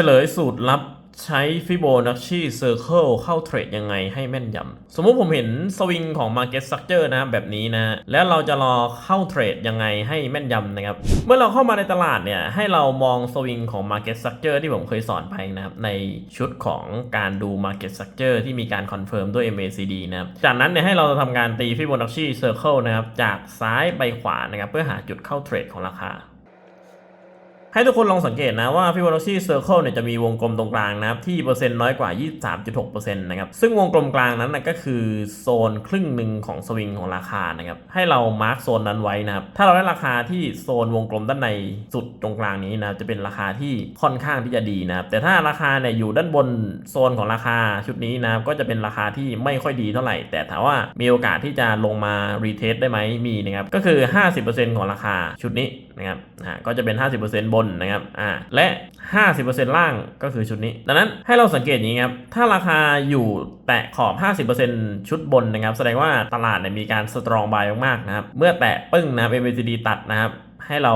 ฉลยสูตรลับใช้ฟิโบนัชชีเซอร์เคิลเข้าเทรดยังไงให้แม่นยำ สมมุติผมเห็นสวิงของ Market Structure นะแบบนี้นะ แล้วเราจะรอเข้าเทรดยังไงให้แม่นยำนะครับ เมื่อเราเข้ามาในตลาดเนี่ย ให้เรามองสวิงของ Market Structure ที่ผมเคยสอนไปนะครับ ในชุดของการดู Market Structure ที่มีการคอนเฟิร์มด้วย MACD นะครับ จากนั้นเนี่ยให้เราทำการตีฟิโบนัชชีเซอร์เคิลนะครับ จากซ้ายไปขวานะครับ เพื่อหาจุดเข้าเทรดของราคา ให้ทุกคนลองสังเกตนะว่า Fibonacci Circle เนี่ยจะมีวงกลมตรงกลางนะครับ ที่เปอร์เซ็นต์น้อยกว่า 23.6%นะครับ ซึ่งวงกลมกลางนั้นนะก็คือโซนครึ่งหนึ่งของสวิงของราคานะครับ ให้เรามาร์กโซนนั้นไว้นะครับ ถ้าเราได้ราคาที่โซนวงกลมด้านในสุดตรงกลางนี้นะจะเป็นราคาที่ค่อนข้างที่จะดีนะครับ แต่ถ้าราคาเนี่ยอยู่ด้านบนโซนของราคาชุดนี้นะครับก็จะเป็นราคาที่ไม่ค่อยดีเท่าไหร่ แต่ถามว่ามีโอกาสที่จะลงมารีเทสได้ไหมมีนะครับก็คือ 50%ของราคาชุดนี้ นะครับอ่าก็จะเป็น 50%บนนะครับอ่าและ 50%ล่างก็คือชุดนี้ ดังนั้นให้เราสังเกตอย่างนี้ครับถ้าราคาอยู่แตะขอบ 50%ชุดบนนะครับ แสดงว่าตลาดเนี่ยมีการสตรองบายมากๆนะครับเมื่อแตะปึ้งนะ MACD ตัดนะครับ ให้เรา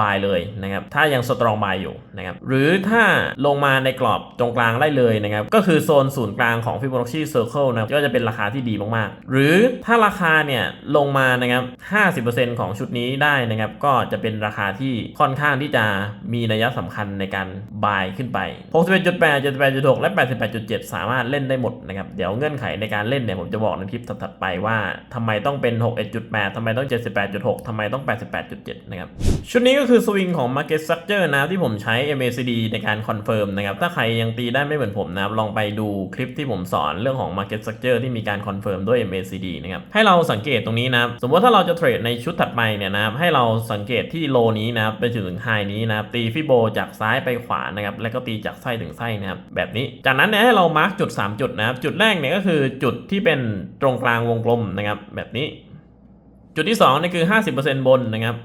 บายเลยนะครับถ้ายังสตรองบายอยู่นะครับหรือถ้าลงมาในกรอบตรงกลางได้เลยนะครับก็คือโซนศูนย์กลางของ Fibonacci Circle นะครับก็จะเป็นราคาที่ดีมากๆ หรือถ้าราคาเนี่ยลงมานะครับ 50%ของชุดนี้ได้นะครับก็จะเป็นราคาที่ค่อนข้างที่จะมีนัยสำคัญในการบายขึ้นไป 61.8 78.6 และ 88.7 สามารถเล่นได้หมดนะครับเดี๋ยวเงื่อนไขในการเล่นเนี่ยผมจะบอกในคลิปถัดๆไปว่าทำไมต้องเป็น 61.8ทำไมต้อง 78.6ทำไมต้อง 88.7 นะครับชุดนี้ก็คือสวิงของ Market Structure นะครับที่ผมใช้ MACD ในการคอนเฟิร์มนะครับถ้าใครยังตีได้ไม่เหมือนผมนะครับลองไปดูคลิปที่ผมสอนเรื่องของ Market Structure ที่มีการคอนเฟิร์มด้วย MACD นะครับให้เราสังเกตตรงนี้นะครับสมมติถ้าเราจะเทรดในชุดถัดไปเนี่ยนะครับให้เราสังเกตที่โลนี้นะครับไปถึงไฮนี้นะครับตีฟิโบจากซ้ายไปขวานะครับแล้วก็ตีจากไส้ถึงไส้นะครับแบบนี้ จากนั้นเนี่ยให้เรามาร์กจุด 3 จุดนะครับจุดแรกเนี่ยก็คือจุดที่เป็นตรงกลางวงกลมนะครับแบบนี้ จุดที่2เนี่ยคือ 50%บนนะครับ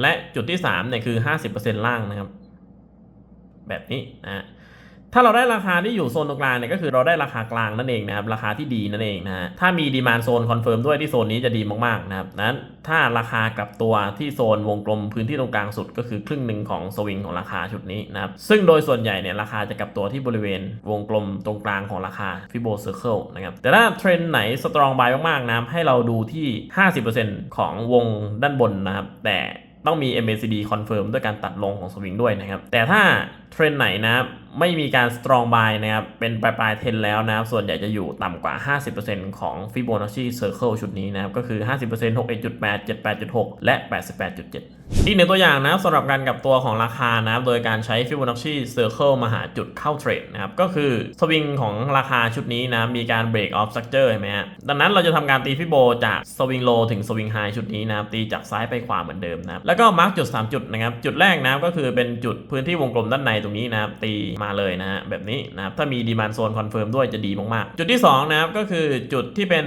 และจุดที่3เนี่ยคือ 50%ล่างนะครับ แบบนี้นะถ้าเราได้ราคาที่อยู่โซนตรงกลางเนี่ยก็คือเราได้ราคากลางนั่นเองนะครับ ราคาที่ดีนั่นเองนะฮะถ้ามีดีมานโซนคอนเฟิร์มด้วยที่โซนนี้จะดีมากๆนะครับนั้นถ้าราคากลับตัวที่โซนวงกลมพื้นที่ตรงกลางสุดก็คือครึ่งหนึ่งของสวิงของราคาชุดนี้นะครับซึ่งโดยส่วนใหญ่เนี่ยราคาจะกลับตัวที่บริเวณวงกลมตรงกลางของราคาฟิโบเซอร์เคิลนะครับแต่ถ้าเทรนด์ไหนสตรองบายมากๆนะครับให้เราดูที่ 50%ของวงด้านบนนะครับแต่ ต้องมี MACD confirm ด้วยการตัดลงของสวิงด้วยนะครับ แต่ถ้าเทรนด์ไหนนะครับ ไม่มีการ strong buy นะครับ เป็นปลายปลายเทรนแล้วนะครับ ส่วนใหญ่จะอยู่ต่ำกว่า 50%ของ Fibonacci Circle ชุดนี้นะครับ ก็คือ 50% 61.8 78.6 และ 88.7 อีกหนึ่งตัวอย่างนะครับสำหรับการกับตัวของราคานะครับ โดยการใช้ Fibonacci Circle มาหาจุดเข้าเทรดนะครับ ก็คือสวิงของราคาชุดนี้นะ มีการ break off structure เห็นไหมฮะ ดังนั้นเราจะทำการตีฟิโบจากสวิงโลถึงสวิงไฮชุดนี้นะครับ ตีจากซ้ายไปขวาเหมือนเดิมนะครับ แล้วก็มาร์กจุด 3 จุดนะครับ จุดแรกนะครับก็คือเป็นจุดพื้นที่วงกลมด้านในตรงนี้นะครับตีมาเลยนะฮะแบบนี้นะครับถ้ามีดีมานโซนคอนเฟิร์มด้วยจะดีมากๆ จุดที่2นะครับก็คือจุดที่เป็น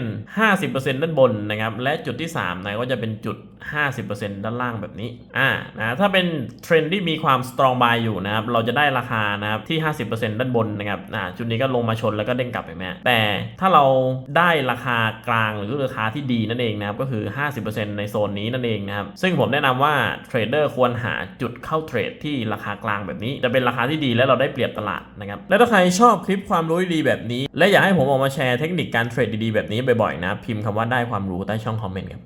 50%ด้านบนนะครับและจุดที่3นะก็จะเป็นจุด50%ด้านล่างแบบนี้อ่านะถ้าเป็นเทรนด์ที่มีความ strong buy อยู่นะครับเราจะได้ราคานะครับที่ 50%ด้านบนนะครับอ่าจุดนี้ก็ลงมาชนแล้วก็เด้งกลับไปแม่แต่ถ้าเราได้ราคากลางหรือราคาที่ดีนั่นเองนะครับก็คือ 50%ในโซนนี้นั่นเองนะครับซึ่งผมแนะนำว่าเทรดเดอร์ควรหาจุดเข้าเทรดที่ราคากลางแบบนี้ จะเป็นราคาที่ดีและเราได้เปรียบตลาดนะครับและถ้าใครชอบคลิปความรู้ดีแบบนี้ และอยากให้ผมออกมาแชร์เทคนิคการเทรดดีๆแบบนี้บ่อยๆนะพิมพ์คำว่าได้ความรู้ใต้ช่องคอมเมนต์ครับ